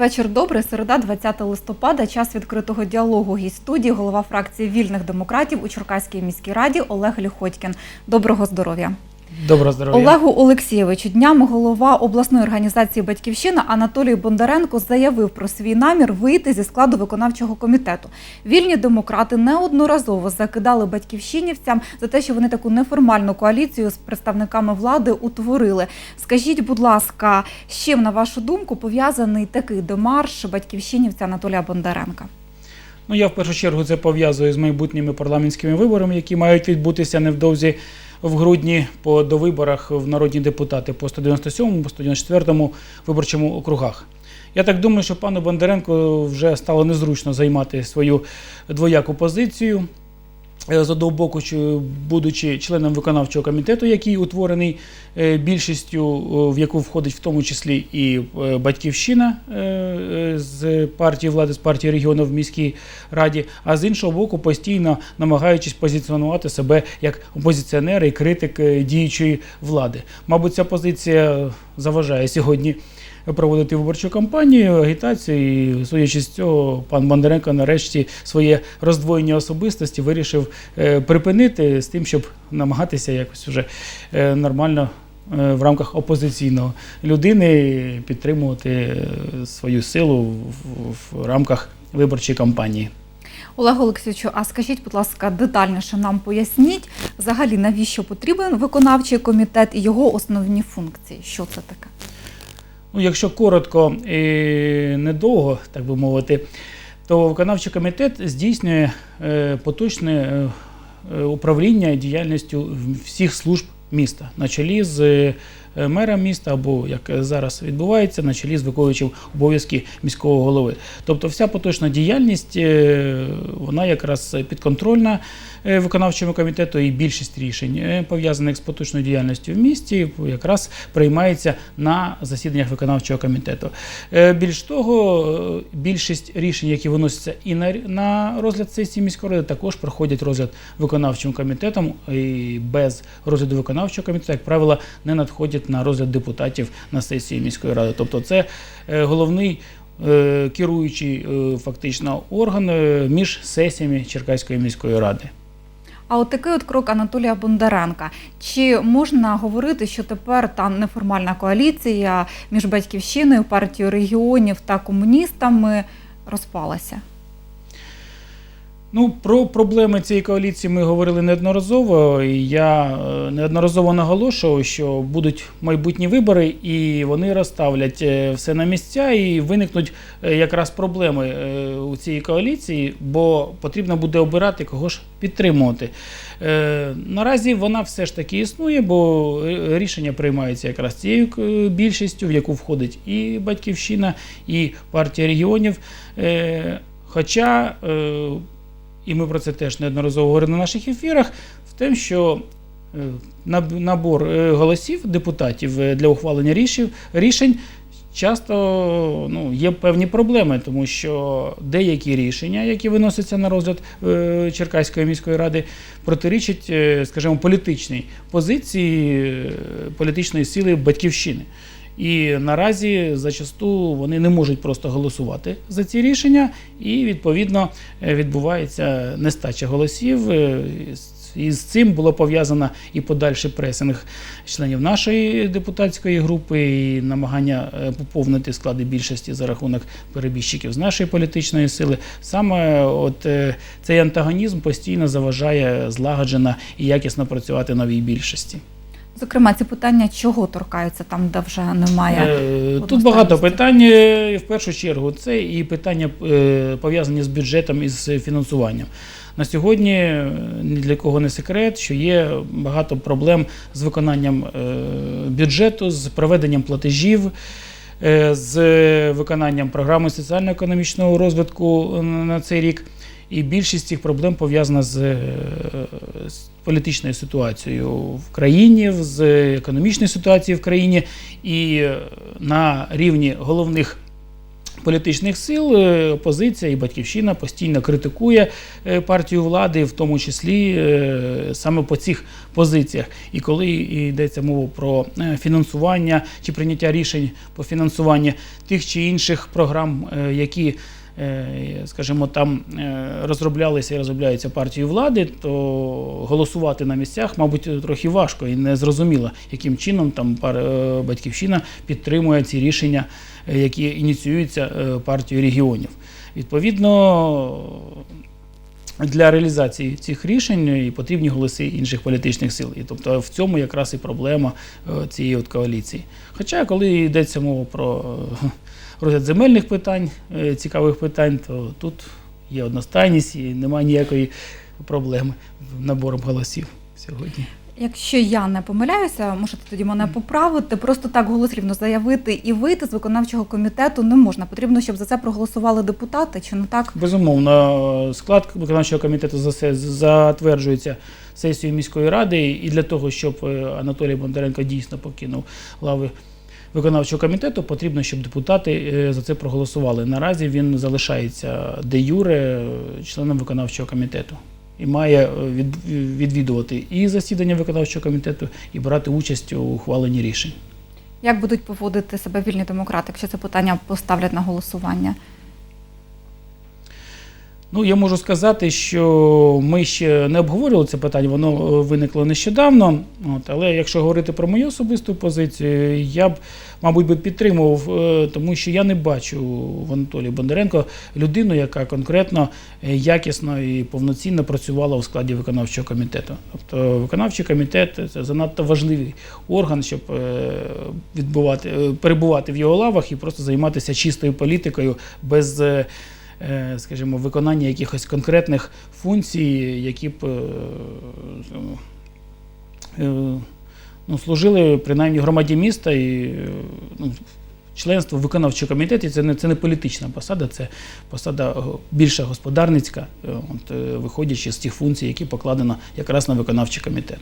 Вечір добрий, середа, 20 листопада. Час відкритого діалогу. Гість студії, голова фракції вільних демократів у Черкаській міській раді Олег Ліходькін. Доброго здоров'я. Доброго здоров'я. Олегу Олексійовичу, днями голова обласної організації Батьківщина Анатолій Бондаренко заявив про свій намір вийти зі складу виконавчого комітету. Вільні демократи неодноразово закидали батьківщинівцям за те, що вони таку неформальну коаліцію з представниками влади утворили. Скажіть, будь ласка, з чим, на вашу думку, пов'язаний такий демарш батьківщинівця Анатолія Бондаренка? Ну я в першу чергу це пов'язую з майбутніми парламентськими виборами, які мають відбутися невдовзі в грудні по довиборах в народні депутати по 197 по 194 виборчому округах. Я так думаю, що пану Бондаренко вже стало незручно займати свою двояку позицію. Е, З одного боку, будучи членом виконавчого комітету, який утворений е, більшістю, в яку входить в тому числі і е, батьківщина з партії влади, з партії регіонів в міській раді, а з іншого боку, постійно намагаючись позиціонувати себе як опозиціонер і критик діючої влади. Мабуть, ця позиція заважає сьогодні проводити виборчу кампанію, агітацію. І судячи з цього, пан Бондаренко нарешті своє роздвоєння особистості вирішив е, припинити з тим, щоб намагатися якось вже е, нормально. е, В рамках опозиційного людини підтримувати свою силу в рамках виборчої кампанії. Олег Олексійовичу, а скажіть, будь ласка, детальніше нам поясніть взагалі, навіщо потрібен виконавчий комітет і його основні функції? Що це таке? Ну, якщо коротко і недовго, так би мовити, то виконавчий комітет здійснює е, поточне е, е, управління діяльністю всіх служб міста на чолі з е, мером міста, або як зараз відбувається, на чолі з виконуючим обов'язки міського голови. Тобто вся поточна діяльність е, вона якраз підконтрольна е, виконавчому комітету, і більшість рішень е, пов'язаних з поточною діяльністю в місті, якраз приймається на засіданнях виконавчого комітету. Е, Більш того, е, більшість рішень, які виносяться і на розгляд сесії міської ради, також проходять розгляд виконавчим комітетом. І без розгляду виконавчого комітету, як правило, не надходять на розгляд депутатів на сесії міської ради. Тобто, це е, головний. е, Керуючий е, фактично орган між сесіями Черкаської міської ради. А от такий от крок Анатолія Бондаренка. Чи можна говорити, що тепер та неформальна коаліція між батьківщиною, партією регіонів та комуністами розпалася? Ну, про проблеми цієї коаліції ми говорили неодноразово. і Я е, неодноразово наголошував, що будуть майбутні вибори, і вони розставлять е, все на місця, і виникнуть е, якраз проблеми у цій коаліції, бо потрібно буде обирати кого ж підтримувати. Наразі вона все ж таки існує, бо рішення приймаються якраз цією більшістю, в яку входить і батьківщина, і партія регіонів. Хоча і ми про це теж неодноразово говорили на наших ефірах, в тому, що е, набор е, голосів депутатів е, для ухвалення рішень, часто ну, є певні проблеми, тому що деякі рішення, які виносяться на розгляд Черкаської міської ради, протирічать, скажімо, політичній позиції політичної сили батьківщини. І наразі зачасту вони не можуть просто голосувати за ці рішення, і відповідно е, відбувається нестача голосів. Е, І з цим було пов'язано і подальший пресинг членів нашої депутатської групи, і намагання е, поповнити склади більшості за рахунок перебіжчиків з нашої політичної сили. Саме от е, цей антагонізм постійно заважає злагоджено і якісно працювати новій більшості. Зокрема, ці питання чого торкаються там, де вже немає. Е, Тут багато питань. е, В першу чергу це і питання е, пов'язані з бюджетом і з фінансуванням. На сьогодні ні для кого не секрет, що є багато проблем з виконанням бюджету, з проведенням платежів. З виконанням програми соціально-економічного розвитку на цей рік, і більшість цих проблем пов'язана з, е, з політичною ситуацією в країні, з економічною ситуацією в країні, і е, на рівні головних політичних сил е, опозиція і батьківщина постійно критикує партію влади, в тому числі саме по цих позиціях. І коли йдеться мова про фінансування чи прийняття рішень по фінансуванню тих чи інших програм, які скажімо, там е, розроблялися і розробляються партією влади, то голосувати на місцях, мабуть, трохи важко і не зрозуміло, яким чином там е, батьківщина підтримує ці рішення, е, які ініціюються е, партією регіонів. Відповідно, для реалізації цих рішень і потрібні голоси інших політичних сил. І тобто в цьому якраз і проблема е, цієї от коаліції. Хоча, коли йдеться мова про е, розгляд земельних питань, е, цікавих питань, то тут є одностайність і немає ніякої проблеми набором голосів сьогодні. Якщо я не помиляюся, можете тоді мене поправити. Просто так голослівно заявити і вийти з виконавчого комітету не можна. Потрібно, щоб за це проголосували депутати, чи не так? Безумовно, склад виконавчого комітету засе- затверджується сесією міської ради, і для того, щоб е, Анатолій Бондаренко дійсно покинув лави виконавчого комітету, потрібно, щоб депутати е, за це проголосували. Наразі він залишається де юре е, членом виконавчого комітету. І має е, відвідувати і засідання виконавчого комітету, і брати участь у ухваленні рішень. Як будуть поводити себе вільні демократи, якщо це питання поставлять на голосування? Ну, я можу сказати, що ми ще не обговорювали це питання, воно е, виникло нещодавно. От, але якщо говорити про мою особисту позицію, я б, мабуть, би підтримував, е, тому що я не бачу в Анатолії Бондаренко людину, яка конкретно е, якісно і повноцінно працювала у складі виконавчого комітету. Тобто виконавчий комітет це занадто важливий орган, щоб відбувати, перебувати в його лавах і просто займатися чистою політикою без. Е, скажімо, виконання якихось конкретних функцій, які б е, е, ну, служили принаймні громаді міста і ну, членство в виконавчому комітеті це не, це не політична посада, це посада більша господарницька, от, виходячи з тих функцій, які покладено якраз на виконавчий комітет.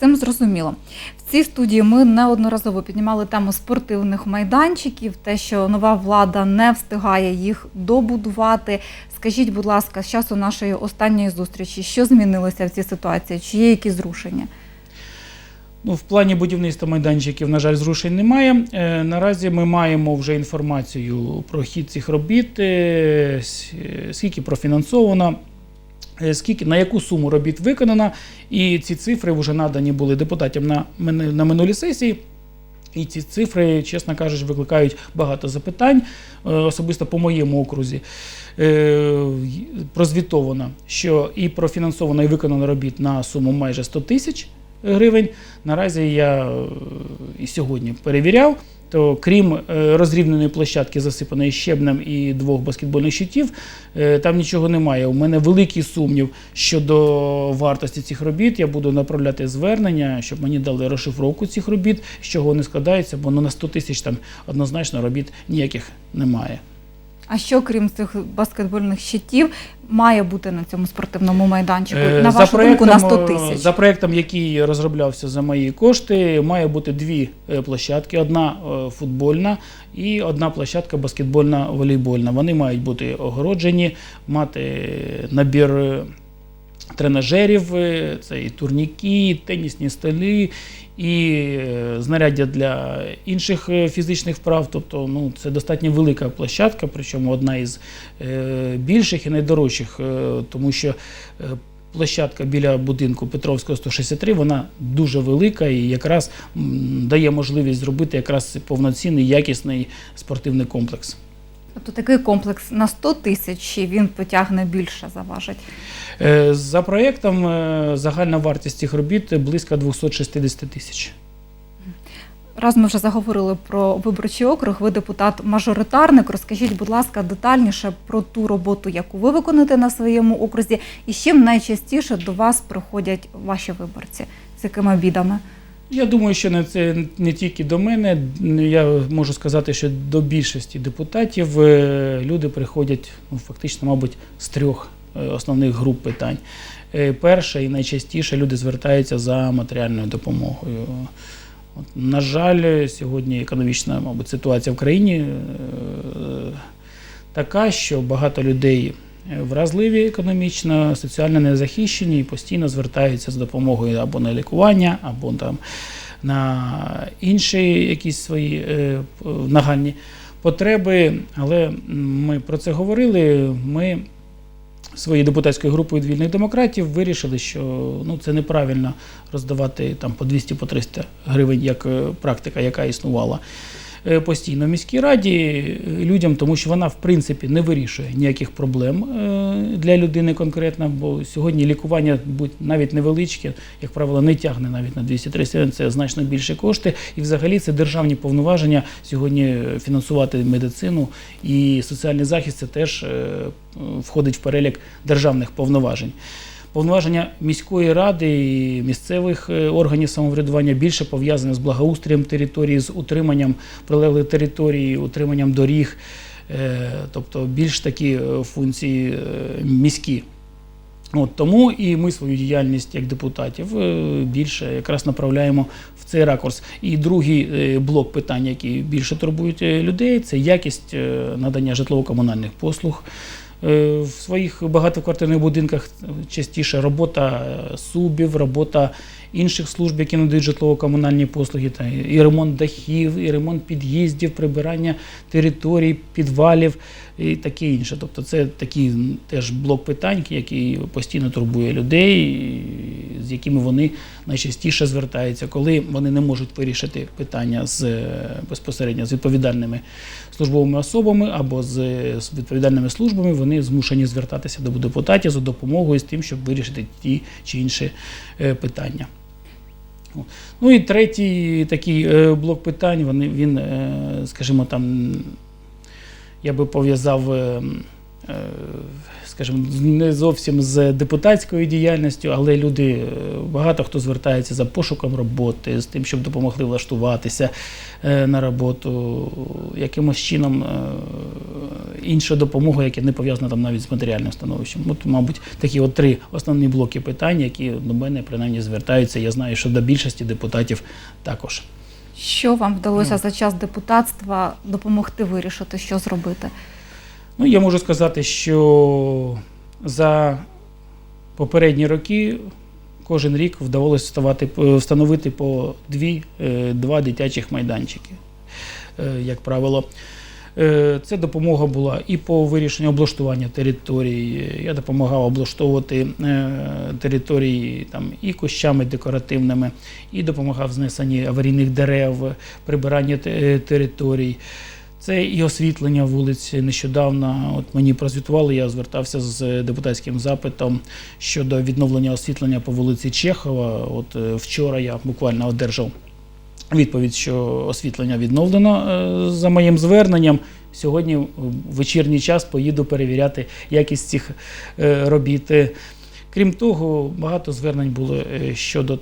Цим зрозуміло. В цій студії ми неодноразово піднімали тему спортивних майданчиків, те, що нова влада не встигає їх добудувати. Скажіть, будь ласка, з часу нашої останньої зустрічі, що змінилося в цій ситуації? Чи є якісь зрушення? Ну, в плані будівництва майданчиків, на жаль, зрушень немає. Е, наразі ми маємо вже інформацію про хід цих робіт, е, е, скільки профінансовано, скільки, на яку суму робіт виконано. І ці цифри вже надані були депутатам на, на минулій сесії. І ці цифри, чесно кажучи, викликають багато запитань, е, особисто по моєму окрузі. Е, Прозвітовано, що і профінансовано, і виконано робіт на суму майже 100 тисяч гривень. Наразі я е, і сьогодні перевіряв. То крім е, розрівненої площадки, засипаної щебнем і двох баскетбольних щитів, е, там нічого немає. У мене великий сумнів щодо вартості цих робіт. Я буду направляти звернення, щоб мені дали розшифровку цих робіт, з чого вони складаються, бо ну, на 100 тисяч там однозначно робіт ніяких немає. А що крім цих баскетбольних щитів має бути на цьому спортивному майданчику? Е, на вашу думку, на 100 е, тисяч? За проектом, який розроблявся за мої кошти, має бути дві е, площадки: одна е, футбольна і одна площадка баскетбольна волейбольна. Вони мають бути огороджені, мати набір. Тренажерів, це і турніки, і тенісні столи, і е, знаряддя для інших е, фізичних вправ. Тобто, ну, це достатньо велика площадка, причому одна із е, більших і найдорожчих, тому що площадка біля будинку Петровського 163, вона дуже велика і якраз дає можливість зробити якраз повноцінний якісний спортивний комплекс. Тобто такий комплекс на 100 тисяч чи він потягне більше, заважить? Е, За проєктом е, загальна вартість цих робіт близько 260 тисяч. Раз ми вже заговорили про виборчий округ, ви депутат-мажоритарник. Розкажіть, будь ласка, детальніше про ту роботу, яку ви виконуєте на своєму окрузі, і з чим найчастіше до вас приходять ваші виборці, з якими бідами? Я думаю, що не це не тільки до мене. Я можу сказати, що до більшості депутатів е, люди приходять ну, фактично, мабуть, з трьох е, основних груп питань. Е, Перше і найчастіше люди звертаються за матеріальною допомогою. От, на жаль, сьогодні економічна, мабуть, ситуація в країні така, що багато людей вразливі економічно, соціально незахищені і постійно звертаються з допомогою або на лікування, або там на інші якісь свої е, нагальні потреби. Але ми про це говорили. Ми своєю депутатською групою вільних демократів вирішили, що ну, це неправильно роздавати там по 200 по 300 гривень, як е, практика, яка існувала постійно в міській раді е, людям, тому що вона в принципі не вирішує ніяких проблем е, для людини конкретно, бо сьогодні лікування будь навіть невеличке, як правило, не тягне навіть на 200-300 гривень, це значно більше кошти. І взагалі це державні повноваження сьогодні фінансувати медицину і соціальний захист це теж е, входить в перелік державних повноважень. Повноваження міської ради і місцевих е, органів самоврядування більше пов'язане з благоустрієм території, з утриманням прилеглих територій, утриманням доріг, е, тобто більш такі е, функції міські. От тому і ми свою діяльність як депутатів більше якраз направляємо в цей ракурс. І другий блок питань, які більше турбують людей, це якість надання житлово-комунальних послуг. Е, В своїх багатоквартирних будинках частіше робота е, субів, робота інших служб, які надають житлово-комунальні послуги, та і ремонт дахів, і ремонт під'їздів, прибирання територій, підвалів і таке інше. Тобто це такий теж блок питань, який постійно турбує людей, з якими вони найчастіше звертаються, коли вони не можуть вирішити питання з е, безпосередньо з відповідальними службовими особами або з, відповідальними службами, вони змушені звертатися до депутатів за допомогою з тим, щоб вирішити ті чи інші е, питання. Ну і третій такий е, блок питань, він, е, скажімо, там, я би пов'язав, е, е, скажімо, не зовсім з депутатською діяльністю, але люди, е, багато хто звертається за пошуком роботи, з тим, щоб допомогли влаштуватися е, на роботу, якимось чином е, інша допомога, яка не пов'язана там навіть з матеріальним становищем. От, мабуть, такі от три основні блоки питань, які до мене принаймні звертаються. Я знаю, що до більшості депутатів також. Що вам вдалося Ну. за час депутатства допомогти вирішити, що зробити? Ну, я можу сказати, що за попередні роки кожен рік вдавалося вставати, встановити по дві, е, два дитячих майданчики, е, як правило. Е, Це допомога була і по вирішенню облаштування територій. Я допомагав облаштовувати е, території там, і кущами декоративними, і допомагав знесенні аварійних дерев, прибиранні те- територій. Це і освітлення вулиць нещодавно. От мені прозвітували, я звертався з депутатським запитом щодо відновлення освітлення по вулиці Чехова. От е, вчора я буквально одержав відповідь, що освітлення відновлено е, за моїм зверненням. Сьогодні в вечірній час поїду перевіряти якість цих е, робіт. Крім того, багато звернень було щодо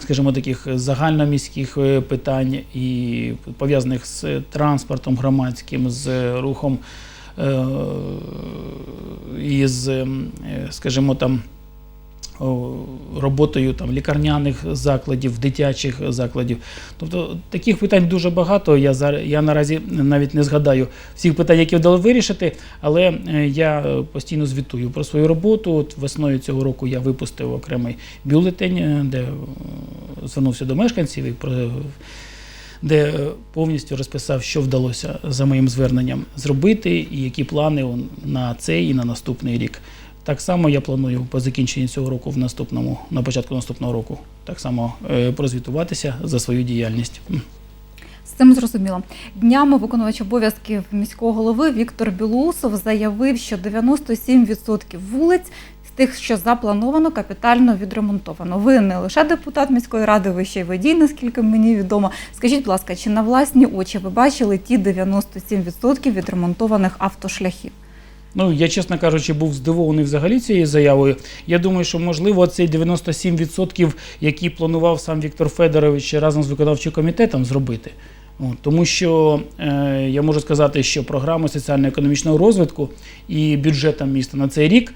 скажімо, таких загальноміських е, питань і пов'язаних з транспортом громадським, з рухом е, і з, е, скажімо, там. Роботою там лікарняних закладів, дитячих закладів. Тобто таких питань дуже багато. Я зараз я наразі навіть не згадаю всіх питань, які вдалося вирішити, але е, я постійно звітую про свою роботу. От весною цього року я випустив окремий бюлетень, е, де е, звернувся до мешканців і про де повністю розписав, що вдалося за моїм зверненням зробити, і які плани на цей і на наступний рік. Так само я планую по закінченні цього року в наступному, на початку наступного року, так само е, прозвітуватися за свою діяльність. Цим зрозуміло. Днями виконувач обов'язків міського голови Віктор Білоусов заявив, що 97% вулиць з тих, що заплановано, капітально відремонтовано. Ви не лише депутат міської ради, ви ще й водій, наскільки мені відомо. Скажіть, будь ласка, чи на власні очі ви бачили ті 97% відремонтованих автошляхів? Ну, я, чесно кажучи, був здивований взагалі цією заявою. Я думаю, що можливо цей 97%, які планував сам Віктор Федорович разом з виконавчим комітетом зробити. Тому що е, я можу сказати, що програма соціально-економічного розвитку і бюджетом міста на цей рік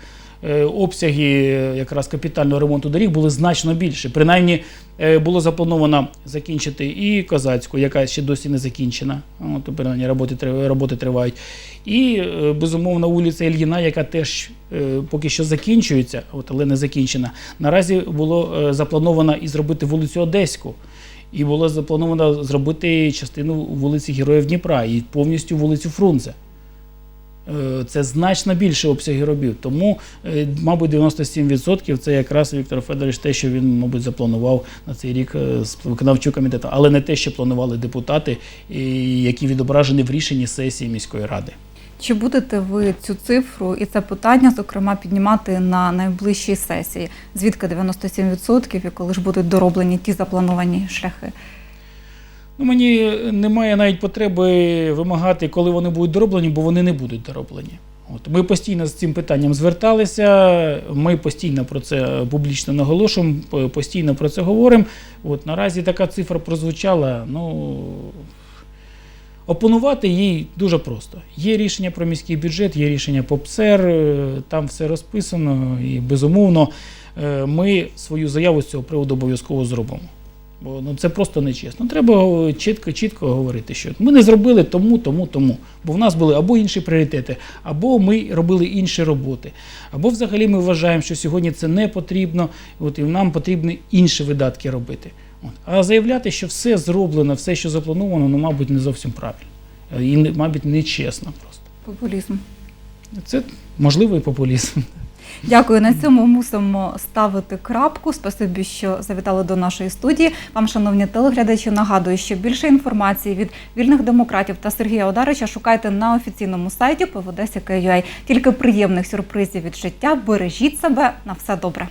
обсяги е, якраз капітального ремонту доріг були значно більше. Принаймні е, було заплановано закінчити і Козацьку, яка ще досі не закінчена. От, принаймні роботи, роботи тривають. І е, безумовно вулиця Ільїна, яка теж е, поки що закінчується, от, але не закінчена. Наразі було е, заплановано і зробити вулицю Одеську. І було заплановано зробити частину вулиці Героїв Дніпра і повністю вулицю Фрунзе. Е, Це значно більше обсяги робіт. Тому, е, мабуть, 97% це якраз Віктор Федорович те, що він, мабуть, запланував на цей рік е, з виконавчого комітету, але не те, що планували депутати, які відображені в рішенні сесії міської ради. Чи будете ви цю цифру і це питання, зокрема, піднімати на найближчій сесії? Звідки 97% і коли ж будуть дороблені ті заплановані шляхи? Ну, мені немає навіть потреби вимагати, коли вони будуть дороблені, бо вони не будуть дороблені. От ми постійно з цим питанням зверталися. Ми постійно про це публічно наголошуємо, постійно про це говоримо. От наразі така цифра прозвучала. Ну опонувати їй дуже просто. Є рішення про міський бюджет, є рішення по ПСЕР, е, там все розписано, і безумовно е, ми свою заяву з цього приводу обов'язково зробимо. Бо ну, це просто нечесно. Треба чітко, чітко говорити, що ми не зробили тому, тому, тому. Бо в нас були або інші пріоритети, або ми робили інші роботи. Або взагалі ми вважаємо, що сьогодні це не потрібно, от, і нам потрібно інші видатки робити. От. А заявляти, що все зроблено, все, що заплановано, ну, мабуть, не зовсім правильно. Е, І, мабуть, не чесно просто. Популізм. Це можливий популізм. Дякую. На цьому мусимо ставити крапку. Спасибі, що завітали до нашої студії. Вам, шановні телеглядачі, нагадую, що більше інформації від вільних демократів та Сергія Одарича шукайте на офіційному сайті ПВД.ua. Тільки приємних сюрпризів від життя. Бережіть себе на все добре.